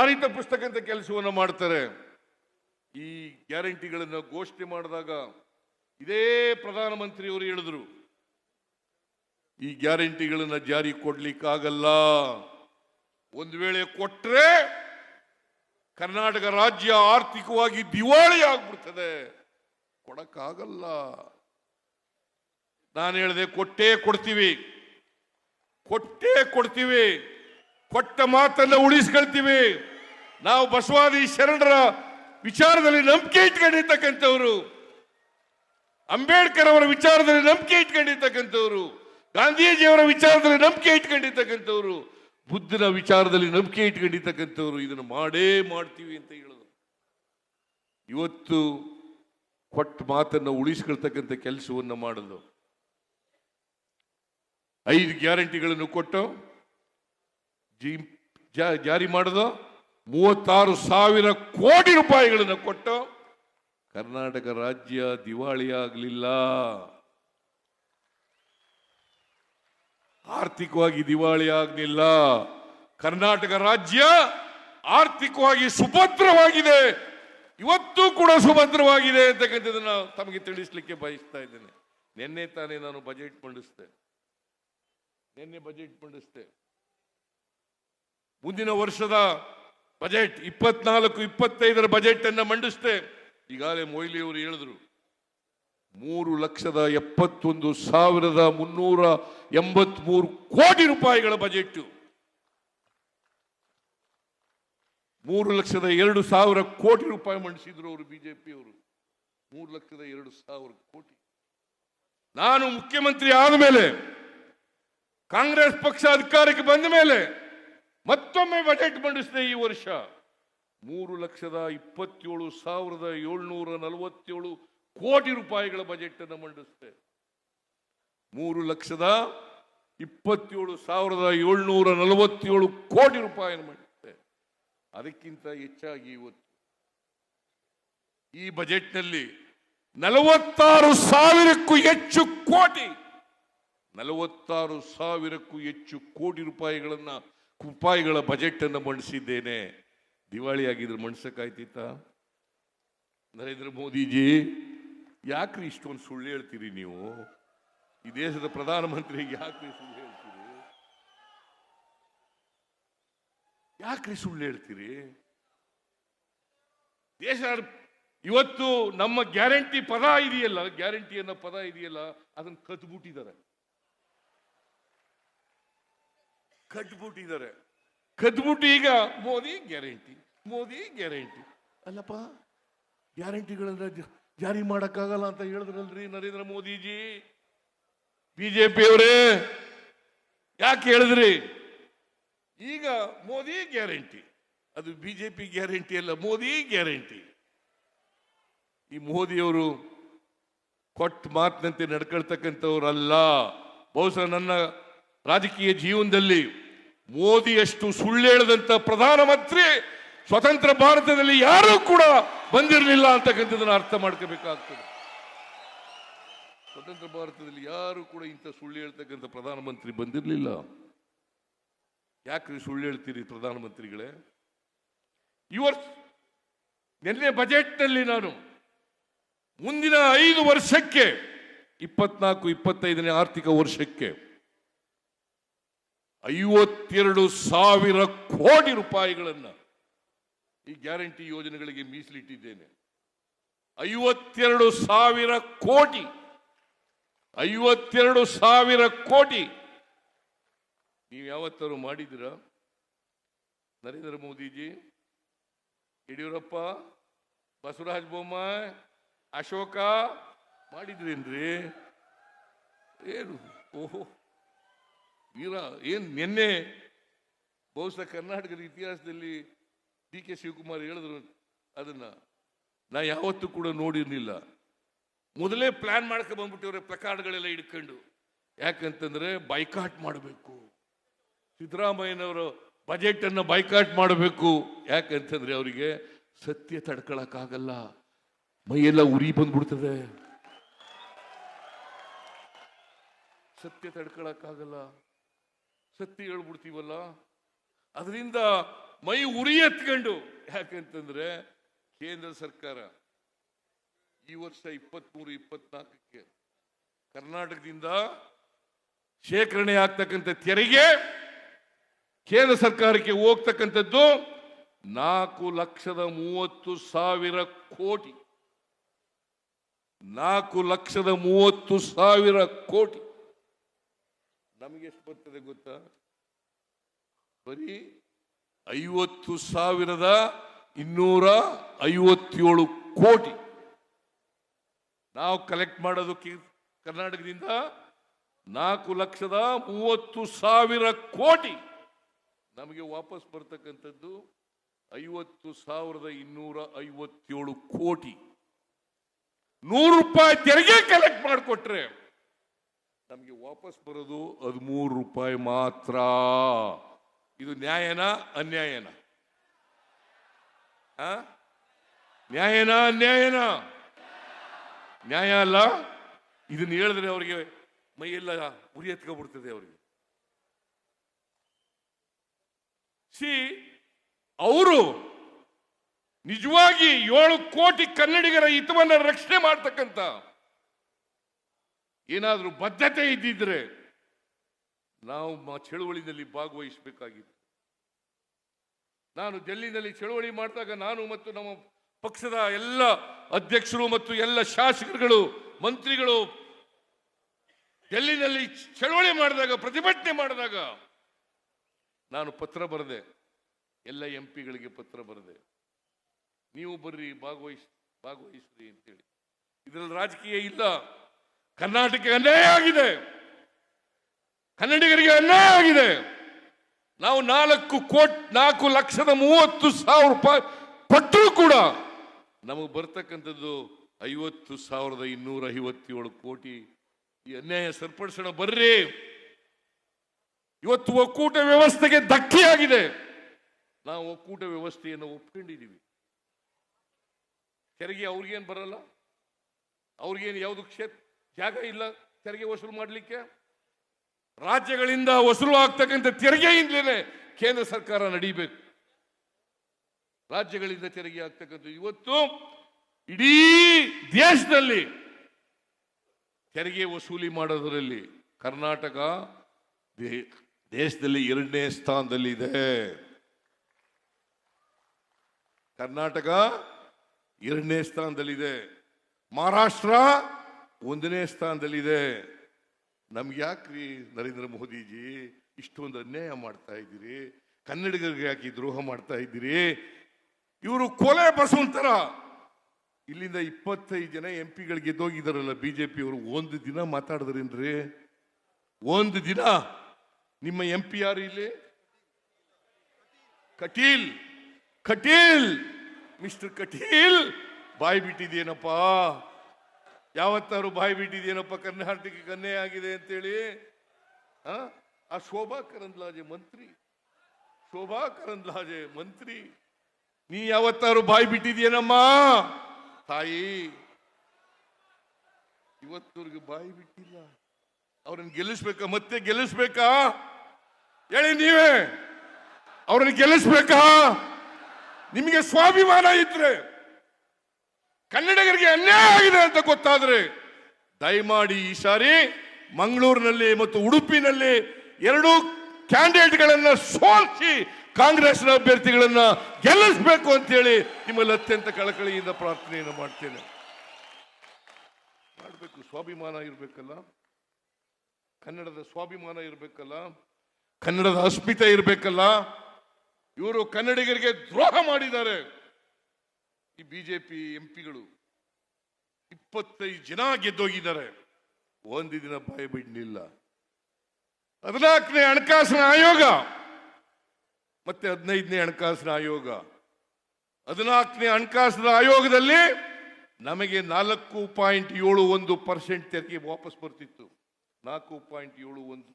ದಾರಿ ಅಂತ ಕೆಲಸವನ್ನು ಮಾಡ್ತಾರೆ. ಈ ಗ್ಯಾರಂಟಿಗಳನ್ನು ಘೋಷಣೆ ಮಾಡಿದಾಗ ಇದೇ ಪ್ರಧಾನಮಂತ್ರಿಯವರು ಹೇಳಿದ್ರು, ಈ ಗ್ಯಾರಂಟಿಗಳನ್ನ ಜಾರಿ ಕೊಡ್ಲಿಕ್ಕಾಗಲ್ಲ. ಒಂದು ವೇಳೆ ಕೊಟ್ರೆ ಕರ್ನಾಟಕ ರಾಜ್ಯ ಆರ್ಥಿಕವಾಗಿ ದಿವಾಳಿ ಆಗ್ಬಿಡ್ತದೆ. ಕೊಡಕ್ಕಾಗಲ್ಲ. ನಾನು ಹೇಳಿದೆ ಕೊಟ್ಟೇ ಕೊಡ್ತೀವಿ. ಕೊಟ್ಟೇ ಕೊಡ್ತೀವಿ. ಕೊಟ್ಟ ಮಾತನ್ನ ಉಳಿಸ್ಕೊಳ್ತೀವಿ. ನಾವು ಬಸವಾದಿ ಶರಣರ ವಿಚಾರದಲ್ಲಿ ನಂಬಿಕೆ ಇಟ್ಕೊಂಡಿರ್ತಕ್ಕಂಥವ್ರು, ಅಂಬೇಡ್ಕರ್ ಅವರ ವಿಚಾರದಲ್ಲಿ ನಂಬಿಕೆ ಇಟ್ಕೊಂಡಿರ್ತಕ್ಕಂಥವ್ರು, ಗಾಂಧೀಜಿಯವರ ವಿಚಾರದಲ್ಲಿ ನಂಬಿಕೆ ಇಟ್ಕೊಂಡಿರ್ತಕ್ಕಂಥವ್ರು, ಬುದ್ಧನ ವಿಚಾರದಲ್ಲಿ ನಂಬಿಕೆ ಇಟ್ಕೊಂಡಿರ್ತಕ್ಕಂಥವ್ರು ಇದನ್ನು ಮಾಡೇ ಮಾಡ್ತೀವಿ ಅಂತ ಹೇಳಿದ್ರು ಇವತ್ತು ಕೊಟ್ಟ ಮಾತನ್ನು ಉಳಿಸ್ಕೊಳ್ತಕ್ಕಂಥ ಕೆಲಸವನ್ನು ಮಾಡಲು ಐದು ಗ್ಯಾರಂಟಿಗಳನ್ನು ಕೊಟ್ಟು, ಜಿ ಜಾ- ಜಾರಿ ಮಾಡಿದ. ಮೂವತ್ತಾರು ಸಾವಿರ ಕೋಟಿ ರೂಪಾಯಿಗಳನ್ನು ಕೊಟ್ಟು ಕರ್ನಾಟಕ ರಾಜ್ಯ ದಿವಾಳಿ ಆಗಲಿಲ್ಲ ಆರ್ಥಿಕವಾಗಿ ದಿವಾಳಿ ಆಗಲಿಲ್ಲ. ಕರ್ನಾಟಕ ರಾಜ್ಯ ಆರ್ಥಿಕವಾಗಿ ಸುಭದ್ರವಾಗಿದೆ. ಇವತ್ತು ಕೂಡ ಸುಭದ್ರವಾಗಿದೆ ಅಂತಕ್ಕಂಥದ್ದನ್ನು ತಮಗೆ ತಿಳಿಸ್ಲಿಕ್ಕೆ ಬಯಸ್ತಾ ಇದ್ದೇನೆ. ನಿನ್ನೆ ತಾನೇ ನಾನು ಬಜೆಟ್ ಮಂಡಿಸಿದೆ. ನಿನ್ನೆ ಬಜೆಟ್ ಮಂಡಿಸಿದೆ. ಮುಂದಿನ ವರ್ಷದ ಬಜೆಟ್, ಇಪ್ಪತ್ನಾಲ್ಕು, ಇಪ್ಪತ್ತೈದರ ಬಜೆಟ್ ಅನ್ನ ಮಂಡಿಸ್ತೆ ಈಗಾಗಲೇ ಮೊಯ್ಲಿ ಅವರು ಹೇಳಿದ್ರು, ಮೂರು ಲಕ್ಷದ ಎಪ್ಪತ್ತೊಂದು ಸಾವಿರದ ಮುನ್ನೂರ ಎಂಬತ್ಮೂರು ಕೋಟಿ ರೂಪಾಯಿಗಳ ಬಜೆಟ್ ಮೂರು ಲಕ್ಷದ ಎರಡು ಸಾವಿರ ಕೋಟಿ ರೂಪಾಯಿ ಮಂಡಿಸಿದ್ರು ಅವರು ಬಿಜೆಪಿ ಅವರು ಮೂರು ಲಕ್ಷದ ಎರಡು ಸಾವಿರ ಕೋಟಿ. ನಾನು ಮುಖ್ಯಮಂತ್ರಿ ಆದ ಮೇಲೆ ಕಾಂಗ್ರೆಸ್ ಪಕ್ಷ ಅಧಿಕಾರಕ್ಕೆ ಬಂದ ಮೇಲೆ ಮತ್ತೊಮ್ಮೆ ಬಜೆಟ್ ಮಂಡಿಸಿದೆ ಈ ವರ್ಷ. ಮೂರು ಲಕ್ಷದ ಇಪ್ಪತ್ತೇಳು ಸಾವಿರದ ಏಳ್ನೂರ ನಲವತ್ತೇಳು ಕೋಟಿ ರೂಪಾಯಿಗಳ ಬಜೆಟ್ ಅನ್ನು ಮಂಡಿಸಿದೆ. ಮೂರು ಲಕ್ಷದ ಇಪ್ಪತ್ತೇಳು ಸಾವಿರದ ಏಳ್ನೂರ ನಲವತ್ತೇಳು ಕೋಟಿ ರೂಪಾಯಿಯನ್ನು ಮಂಡಿಸಿದೆ. ಅದಕ್ಕಿಂತ ಹೆಚ್ಚಾಗಿ ಇವತ್ತು ಈ ಬಜೆಟ್ನಲ್ಲಿ ನಲವತ್ತಾರು ಸಾವಿರಕ್ಕೂ ಹೆಚ್ಚು ಕೋಟಿ, ನಲವತ್ತಾರು ಸಾವಿರಕ್ಕೂ ಹೆಚ್ಚು ಕೋಟಿ ರೂಪಾಯಿಗಳನ್ನ ರೂಪಾಯಿಗಳ ಬಜೆಟ್ ಅನ್ನು ಮಂಡಿಸಿದ್ದೇನೆ. ದಿವಾಳಿ ಆಗಿದ್ರೆ ಮಂಡ್ಸಕ್ಕಾಯ್ತಿತ್ತ? ನರೇಂದ್ರ ಮೋದಿಜಿ, ಯಾಕ್ರಿ ಇಷ್ಟೊಂದು ಸುಳ್ಳು ಹೇಳ್ತೀರಿ ನೀವು? ಈ ದೇಶದ ಪ್ರಧಾನಮಂತ್ರಿಗೆ ಯಾಕ್ರಿ ಸುಳ್ಳು ಹೇಳ್ತೀರಿ? ಯಾಕ್ರಿ ಸುಳ್ಳು ಹೇಳ್ತೀರಿ? ದೇಶ ಇವತ್ತು ನಮ್ಮ ಗ್ಯಾರಂಟಿ ಪದ ಇದೆಯಲ್ಲ ಗ್ಯಾರಂಟಿ ಅನ್ನೋ ಪದ ಇದೆಯಲ್ಲ, ಅದನ್ನ ಕದ್ಬಿಟ್ಟಿದ್ದಾರೆ. ಕಟ್ಬಿಟ್ಟಿದ್ದಾರೆ. ಕದ್ಬಿಟ್ಟು ಈಗ ಮೋದಿ ಗ್ಯಾರಂಟಿ ಮೋದಿ ಗ್ಯಾರಂಟಿ. ಅಲ್ಲಪ್ಪ ಗ್ಯಾರಂಟಿಗಳನ್ನ ಜಾರಿ ಮಾಡಕ್ಕಾಗಲ್ಲ ಅಂತ ಹೇಳಿದ್ರಲ್ರಿ ನರೇಂದ್ರ ಮೋದಿಜಿ. ಬಿಜೆಪಿ ಅವರೇ ಯಾಕೆ ಹೇಳಿದ್ರಿ? ಈಗ ಮೋದಿ ಗ್ಯಾರಂಟಿ. ಅದು ಬಿಜೆಪಿ ಗ್ಯಾರಂಟಿ ಅಲ್ಲ ಮೋದಿ ಗ್ಯಾರಂಟಿ. ಈ ಮೋದಿಯವರು ಕೊಟ್ಟ ಮಾತಿನಂತೆ ನಡ್ಕೊಳ್ತಕ್ಕಂಥವ್ರಲ್ಲ. ಬಹುಶಃ ನನ್ನ ರಾಜಕೀಯ ಜೀವನದಲ್ಲಿ ಮೋದಿಯಷ್ಟು ಸುಳ್ಳು ಹೇಳದಂತ ಪ್ರಧಾನಮಂತ್ರಿ ಸ್ವತಂತ್ರ ಭಾರತದಲ್ಲಿ ಯಾರೂ ಕೂಡ ಬಂದಿರಲಿಲ್ಲ ಅಂತಕ್ಕಂಥದ್ದನ್ನು ಅರ್ಥ ಮಾಡ್ಕೋಬೇಕಾಗ್ತದೆ. ಸ್ವತಂತ್ರ ಭಾರತದಲ್ಲಿ ಯಾರು ಕೂಡ ಇಂಥ ಸುಳ್ಳು ಹೇಳ್ತಕ್ಕಂಥ ಪ್ರಧಾನಮಂತ್ರಿ ಬಂದಿರಲಿಲ್ಲ. ಯಾಕ್ರಿ ಸುಳ್ಳು ಹೇಳ್ತೀರಿ ಪ್ರಧಾನಮಂತ್ರಿಗಳೇ? ಇವರ್ ನಿನ್ನೆ ಬಜೆಟ್ನಲ್ಲಿ ನಾನು ಮುಂದಿನ ಐದು ವರ್ಷಕ್ಕೆ, ಇಪ್ಪತ್ನಾಲ್ಕು, ಇಪ್ಪತ್ತೈದನೇ ಆರ್ಥಿಕ ವರ್ಷಕ್ಕೆ ಐವತ್ತೆರಡು ಸಾವಿರ ಕೋಟಿ ರೂಪಾಯಿಗಳನ್ನು ಈ ಗ್ಯಾರಂಟಿ ಯೋಜನೆಗಳಿಗೆ ಮೀಸಲಿಟ್ಟಿದ್ದೇನೆ. ಐವತ್ತೆರಡು ಸಾವಿರ ಕೋಟಿ, ಐವತ್ತೆರಡು ಸಾವಿರ ಕೋಟಿ. ನೀವು ಯಾವತ್ತಾರು ಮಾಡಿದ್ದೀರಾ? ನರೇಂದ್ರ ಮೋದಿಜಿ, ಯಡಿಯೂರಪ್ಪ, ಬಸವರಾಜ ಬೊಮ್ಮಾಯಿ, ಅಶೋಕ ಮಾಡಿದ್ರೇನ್ರಿ? ಏನು? ಓಹೋ. ವೀರ, ಏನು ನಿನ್ನೆ ಬಹುಶಃ ಕರ್ನಾಟಕದ ಇತಿಹಾಸದಲ್ಲಿ ಡಿ ಕೆ ಶಿವಕುಮಾರ್ ಹೇಳಿದ್ರು ಅದನ್ನ. ನಾ ಯಾವತ್ತೂ ಕೂಡ ನೋಡಿರಲಿಲ್ಲ. ಮೊದಲೇ ಪ್ಲಾನ್ ಮಾಡ್ಕೊ ಬಂದ್ಬಿಟ್ಟಿವ್ರೆ ಪ್ರಕಾರಗಳೆಲ್ಲ ಹಿಡ್ಕೊಂಡು. ಯಾಕಂತಂದ್ರೆ ಬೈಕಾಟ್ ಮಾಡಬೇಕು. ಸಿದ್ದರಾಮಯ್ಯನವರು ಬಜೆಟ್ ಅನ್ನ ಬೈಕಾಟ್ ಮಾಡಬೇಕು. ಯಾಕಂತಂದ್ರೆ ಅವರಿಗೆ ಸತ್ಯ ತಡ್ಕೊಳಕ್ಕಾಗಲ್ಲ. ಮೈಯೆಲ್ಲ ಉರಿ ಬಂದ್ಬಿಡ್ತದೆ. ಸತ್ಯ ತಡ್ಕೊಳಕ್ಕಾಗಲ್ಲ. ಸತ್ಯ ಹೇಳ್ಬಿಡ್ತೀವಲ್ಲ? ಅದರಿಂದ ಮೈ ಉರಿ ಎತ್ಕೊಂಡು. ಯಾಕಂತಂದ್ರೆ ಕೇಂದ್ರ ಸರ್ಕಾರ ಈ ವರ್ಷ ಇಪ್ಪತ್ಮೂರು, ಇಪ್ಪತ್ನಾಲ್ಕಕ್ಕೆ ಕರ್ನಾಟಕದಿಂದ ಶೇಖರಣೆ ಆಗ್ತಕ್ಕಂಥ ತೆರಿಗೆ ಕೇಂದ್ರ ಸರ್ಕಾರಕ್ಕೆ ಹೋಗ್ತಕ್ಕಂಥದ್ದು ನಾಲ್ಕು ಲಕ್ಷದ ಮೂವತ್ತು ಸಾವಿರ ಕೋಟಿ. ನಾಲ್ಕು ಲಕ್ಷದ ಮೂವತ್ತು ಸಾವಿರ ಕೋಟಿ. ನಮಗೆ ಎಷ್ಟು ಬರ್ತದೆ ಗೊತ್ತಾ? ಬರೀ ಐವತ್ತು ಸಾವಿರದ ಇನ್ನೂರ ಐವತ್ತೇಳು ಕೋಟಿ. ನಾವು ಕಲೆಕ್ಟ್ ಮಾಡೋದು ಕರ್ನಾಟಕದಿಂದ ನಾಲ್ಕು ಲಕ್ಷದ ಮೂವತ್ತು ಸಾವಿರ ಕೋಟಿ. ನಮಗೆ ವಾಪಸ್ ಬರ್ತಕ್ಕಂಥದ್ದು ಐವತ್ತು ಸಾವಿರದ ಇನ್ನೂರ ಐವತ್ತೇಳು ಕೋಟಿ. ನೂರು ರೂಪಾಯಿ ತೆರಿಗೆ ಕಲೆಕ್ಟ್ ಮಾಡಿಕೊಟ್ರೆ ನಮಗೆ ವಾಪಸ್ ಬರೋದು ಹದಿಮೂರು ರೂಪಾಯಿ ಮಾತ್ರ. ಇದು ನ್ಯಾಯನ ಅನ್ಯಾಯನ? ನ್ಯಾಯನ ನ್ಯಾಯನಾ ಅನ್ಯಾಯನ? ನ್ಯಾಯ ಅಲ್ಲ? ಇದನ್ನ ಹೇಳಿದ್ರೆ ಅವರಿಗೆ ಮೈಯೆಲ್ಲ ಉರಿ ಎತ್ಕೊಬಿಡ್ತದೆ ಅವರಿಗೆ. ಸಿ, ಅವರು ನಿಜವಾಗಿ ಏಳು ಕೋಟಿ ಕನ್ನಡಿಗರ ಹಿತವನ್ನ ರಕ್ಷಣೆ ಮಾಡ್ತಕ್ಕಂಥ ಏನಾದರೂ ಬದ್ಧತೆ ಇದ್ದಿದ್ರೆ ನಾವು ಚಳುವಳಿನಲ್ಲಿ ಭಾಗವಹಿಸಬೇಕಾಗಿತ್ತು. ನಾನು ಡೆಲ್ಲಿನಲ್ಲಿ ಚಳುವಳಿ ಮಾಡಿದಾಗ ನಾನು ಮತ್ತು ನಮ್ಮ ಪಕ್ಷದ ಎಲ್ಲ ಅಧ್ಯಕ್ಷರು ಮತ್ತು ಎಲ್ಲ ಶಾಸಕರುಗಳು, ಮಂತ್ರಿಗಳು ಡೆಲ್ಲಿನಲ್ಲಿ ಚಳುವಳಿ ಮಾಡಿದಾಗ, ಪ್ರತಿಭಟನೆ ಮಾಡಿದಾಗ ನಾನು ಪತ್ರ ಬರೆದೆ. ಎಲ್ಲ ಎಂ ಪಿಗಳಿಗೆ ಪತ್ರ ಬರೆದೆ. ನೀವು ಬರ್ರಿ, ಭಾಗವಹಿಸ್, ಭಾಗವಹಿಸ್ರಿ ಅಂತೇಳಿ. ಇದರಲ್ಲಿ ರಾಜಕೀಯ ಇಲ್ಲ. ಕರ್ನಾಟಕ ಅನ್ಯಾಯ ಆಗಿದೆ. ಕನ್ನಡಿಗರಿಗೆ ಅನ್ಯಾಯ ಆಗಿದೆ. ನಾವು ನಾಲ್ಕು ಕೋಟ್, ನಾಲ್ಕು ಲಕ್ಷದ ಮೂವತ್ತು ಸಾವಿರ ರೂಪಾಯಿ ಕೊಟ್ಟರೂ ಕೂಡ ನಮಗೆ ಬರ್ತಕ್ಕಂಥದ್ದು ಐವತ್ತು ಸಾವಿರದ ಇನ್ನೂರ ಐವತ್ತೇಳು ಕೋಟಿ ಈ ಅನ್ಯಾಯ ಸರಿಪಡಿಸೋಣ ಬರ್ರಿ. ಇವತ್ತು ಒಕ್ಕೂಟ ವ್ಯವಸ್ಥೆಗೆ ಧಕ್ಕೆಯಾಗಿದೆ. ನಾವು ಒಕ್ಕೂಟ ವ್ಯವಸ್ಥೆಯನ್ನು ಒಪ್ಕೊಂಡಿದ್ದೀವಿ. ತೆರಿಗೆ ಅವ್ರಿಗೇನು ಬರಲ್ಲ? ಅವ್ರಿಗೇನು ಯಾವುದು ಕ್ಷೇತ್ರ? ಜಾಗ ಇಲ್ಲ, ತೆರಿಗೆ ವಸೂಲು ಮಾಡಲಿಕ್ಕೆ. ರಾಜ್ಯಗಳಿಂದ ವಸೂಲು ಆಗ್ತಕ್ಕಂಥ ತೆರಿಗೆಯಿಂದಲೇ ಕೇಂದ್ರ ಸರ್ಕಾರ ನಡೀಬೇಕು. ರಾಜ್ಯಗಳಿಂದ ತೆರಿಗೆ ಆಗ್ತಕ್ಕಂಥ ಇವತ್ತು ಇಡೀ ದೇಶದಲ್ಲಿ ತೆರಿಗೆ ವಸೂಲಿ ಮಾಡೋದರಲ್ಲಿ ಕರ್ನಾಟಕ ದೇಶದಲ್ಲಿ ಎರಡನೇ ಸ್ಥಾನದಲ್ಲಿದೆ. ಕರ್ನಾಟಕ ಎರಡನೇ ಸ್ಥಾನದಲ್ಲಿದೆ. ಮಹಾರಾಷ್ಟ್ರ ಒಂದನೇ ಸ್ಥಾನದಲ್ಲಿದೆ. ನಮ್ಗೆ ಯಾಕ್ರಿ ನರೇಂದ್ರ ಮೋದಿಜಿ ಇಷ್ಟೊಂದು ಅನ್ಯಾಯ ಮಾಡ್ತಾ ಇದ್ದೀರಿ? ಕನ್ನಡಿಗರಿಗೆ ಯಾಕೆ ದ್ರೋಹ ಮಾಡ್ತಾ ಇದ್ದೀರಿ? ಇವರು ಕೊಲೆ ಬಸವಂತರ. ಇಲ್ಲಿಂದ ಇಪ್ಪತ್ತೈದು ಜನ ಎಂ ಪಿಗಳು ಜೆ ಬಿಜೆಪಿ ಅವರು. ಒಂದು ದಿನ ಮಾತಾಡಿದ್ರೇನ್ರಿ? ಒಂದು ದಿನ? ನಿಮ್ಮ ಎಂ ಪಿ ಯಾರು ಇಲ್ಲಿ? ಕಟೀಲ್ ಕಟೀಲ್, ಮಿಸ್ಟರ್ ಕಟೀಲ್. ಬಾಯಿ ಬಿಟ್ಟಿದೇನಪ್ಪ ಯಾವತ್ತಾರು ಬಾಯಿ ಬಿಟ್ಟಿದೇನಪ್ಪ ಕರ್ನಾಟಕಕ್ಕೆ ಕನ್ನೆ ಆಗಿದೆ ಅಂತೇಳಿ? ಆ? ಆ ಶೋಭಾ ಕರಂದ್ಲಾಜೆ ಮಂತ್ರಿ. ಶೋಭಾ ಕರಂದ್ಲಾಜೆ ಮಂತ್ರಿ. ನೀ ಯಾವತ್ತಾರು ಬಾಯಿ ಬಿಟ್ಟಿದ್ಯೇನಮ್ಮ? ತಾಯಿ ಇವತ್ತವ್ರಿಗೆ ಬಾಯಿ ಬಿಟ್ಟಿಲ್ಲ. ಅವ್ರನ್ನ ಗೆಲ್ಲಿಸ್ಬೇಕಾ? ಮತ್ತೆ ಗೆಲ್ಲಿಸ್ಬೇಕಾ? ಹೇಳಿ ನೀವೇ. ಅವ್ರನ್ನ ಗೆಲ್ಲಿಸ್ಬೇಕಾ? ನಿಮಗೆ ಸ್ವಾಭಿಮಾನ ಇದ್ರೆ. ಕನ್ನಡಿಗರಿಗೆ ಅನ್ಯಾಯ ಆಗಿದೆ ಅಂತ ಗೊತ್ತಾದ್ರೆ, ದಯಮಾಡಿ ಈ ಸಾರಿ ಮಂಗಳೂರಿನಲ್ಲಿ ಮತ್ತು ಉಡುಪಿನಲ್ಲಿ ಎರಡು ಕ್ಯಾಂಡಿಡೇಟ್ಗಳನ್ನ ಸೋಲಿಸಿ ಕಾಂಗ್ರೆಸ್ನ ಅಭ್ಯರ್ಥಿಗಳನ್ನ ಗೆಲ್ಲಿಸಬೇಕು ಅಂತೇಳಿ ನಿಮ್ಮಲ್ಲಿ ಅತ್ಯಂತ ಕಳಕಳಿಯಿಂದ ಪ್ರಾರ್ಥನೆಯನ್ನು ಮಾಡ್ತೇನೆ. ಮಾಡಬೇಕು, ಸ್ವಾಭಿಮಾನ ಇರಬೇಕಲ್ಲ. ಕನ್ನಡದ ಸ್ವಾಭಿಮಾನ ಇರಬೇಕಲ್ಲ. ಕನ್ನಡದ ಅಸ್ಮಿತೆ ಇರಬೇಕಲ್ಲ. ಇವರು ಕನ್ನಡಿಗರಿಗೆ ದ್ರೋಹ ಮಾಡಿದ್ದಾರೆ. ಈ ಬಿಜೆಪಿ ಎಂಪಿಗಳು ಇಪ್ಪತ್ತೈದು ಜನ ಗೆದ್ದೋಗಿದ್ದಾರೆ. ಒಂದು ದಿನ ಬಾಯಿ ಬಿಡಲಿಲ್ಲ. ಹದಿನಾಲ್ಕನೇ ಹಣಕಾಸಿನ ಆಯೋಗ, ಮತ್ತೆ ಹದಿನೈದನೇ ಹಣಕಾಸಿನ ಆಯೋಗ. ಹದಿನಾಲ್ಕನೇ ಹಣಕಾಸಿನ ಆಯೋಗದಲ್ಲಿ ನಮಗೆ ನಾಲ್ಕು ಪಾಯಿಂಟ್ ಏಳು ಒಂದು ಪರ್ಸೆಂಟ್ ತೆರಿಗೆ ವಾಪಸ್ ಬರ್ತಿತ್ತು. ನಾಲ್ಕು ಪಾಯಿಂಟ್ ಏಳು ಒಂದು.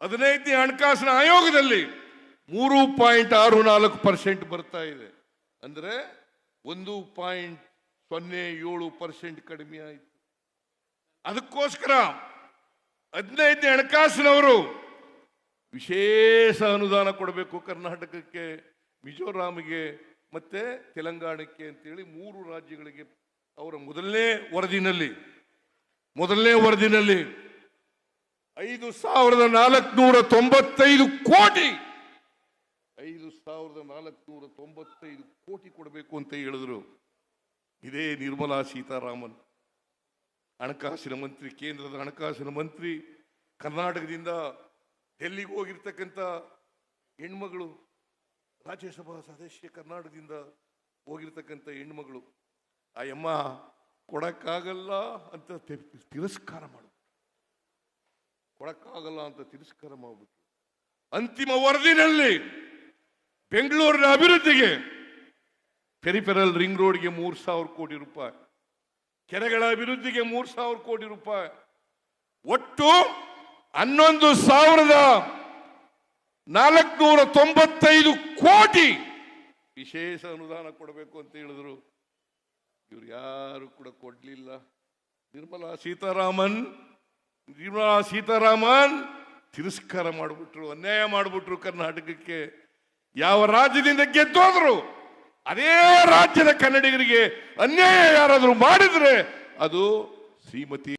ಹದಿನೈದನೇ ಹಣಕಾಸಿನ ಆಯೋಗದಲ್ಲಿ ಮೂರು ಪಾಯಿಂಟ್ ಆರು ನಾಲ್ಕು ಪರ್ಸೆಂಟ್ ಬರ್ತಾ ಇದೆ. ಅಂದ್ರೆ ಒಂದು ಪಾಯಿಂಟ್ ಸೊನ್ನೆ ಏಳು ಪರ್ಸೆಂಟ್ ಕಡಿಮೆ ಆಯಿತು. ಅದಕ್ಕೋಸ್ಕರ ಹದಿನೈದನೇ ಹಣಕಾಸಿನವರು ವಿಶೇಷ ಅನುದಾನ ಕೊಡಬೇಕು ಕರ್ನಾಟಕಕ್ಕೆ ಮಿಜೋರಾಮಿಗೆ ಮತ್ತೆ ತೆಲಂಗಾಣಕ್ಕೆ ಅಂತೇಳಿ ಮೂರು ರಾಜ್ಯಗಳಿಗೆ ಅವರ ಮೊದಲನೇ ವರದಿನಲ್ಲಿ ಮೊದಲನೇ ವರದಿನಲ್ಲಿ ಐದು ಸಾವಿರದ ನಾಲ್ಕುನೂರ ತೊಂಬತ್ತೈದು ಕೋಟಿ ಐದು ಸಾವಿರದ ನಾಲ್ಕುನೂರ ತೊಂಬತ್ತೈದು ಕೋಟಿ ಕೊಡಬೇಕು ಅಂತ ಹೇಳಿದ್ರು. ಇದೇ ನಿರ್ಮಲಾ ಸೀತಾರಾಮನ್. ಹಣಕಾಸಿನ ಮಂತ್ರಿ, ಕೇಂದ್ರದ ಹಣಕಾಸಿನ ಮಂತ್ರಿ, ಕರ್ನಾಟಕದಿಂದ ಡೆಲ್ಲಿಗೆ ಹೋಗಿರ್ತಕ್ಕಂಥ ಹೆಣ್ಮಗಳು, ರಾಜ್ಯಸಭಾ ಸದಸ್ಯ ಕರ್ನಾಟಕದಿಂದ ಹೋಗಿರ್ತಕ್ಕಂಥ ಹೆಣ್ಮಗಳು ಆ ಯಮ್ಮ ಕೊಡಕ್ಕಾಗಲ್ಲ ಅಂತ ತಿರಸ್ಕಾರ ಮಾಡು. ಕೊಡಕ್ಕಾಗಲ್ಲ ಅಂತ ತಿರಸ್ಕಾರ ಮಾಡ್ಬಿಟ್ಟು ಅಂತಿಮ ವರದಿನಲ್ಲಿ ಬೆಂಗಳೂರಿನ ಅಭಿವೃದ್ಧಿಗೆ ಪೆರಿಫೆರಲ್ ರಿಂಗ್ ರೋಡ್ಗೆ ಮೂರು ಸಾವಿರ ಕೋಟಿ ರೂಪಾಯಿ, ಕೆರೆಗಳ ಅಭಿವೃದ್ಧಿಗೆ ಮೂರು ಸಾವಿರ ಕೋಟಿ ರೂಪಾಯಿ, ಒಟ್ಟು ಹನ್ನೊಂದು ಸಾವಿರದ ನಾಲ್ಕುನೂರ ತೊಂಬತ್ತೈದು ಕೋಟಿ ವಿಶೇಷ ಅನುದಾನ ಕೊಡಬೇಕು ಅಂತ ಹೇಳಿದ್ರು. ಇವ್ರು ಯಾರು ಕೂಡ ಕೊಡಲಿಲ್ಲ. ನಿರ್ಮಲಾ ಸೀತಾರಾಮನ್ ನಿರ್ಮಲಾ ಸೀತಾರಾಮನ್ ತಿರಸ್ಕಾರ ಮಾಡಿಬಿಟ್ರು, ಅನ್ಯಾಯ ಮಾಡಿಬಿಟ್ರು ಕರ್ನಾಟಕಕ್ಕೆ. ಯಾವ ರಾಜ್ಯದಿಂದ ಗೆದ್ದೋದ್ರು ಅದೇ ರಾಜ್ಯದ ಕನ್ನಡಿಗರಿಗೆ ಅನ್ಯಾಯ ಯಾರಾದರೂ ಮಾಡಿದ್ರೆ ಅದು ಶ್ರೀಮತಿ.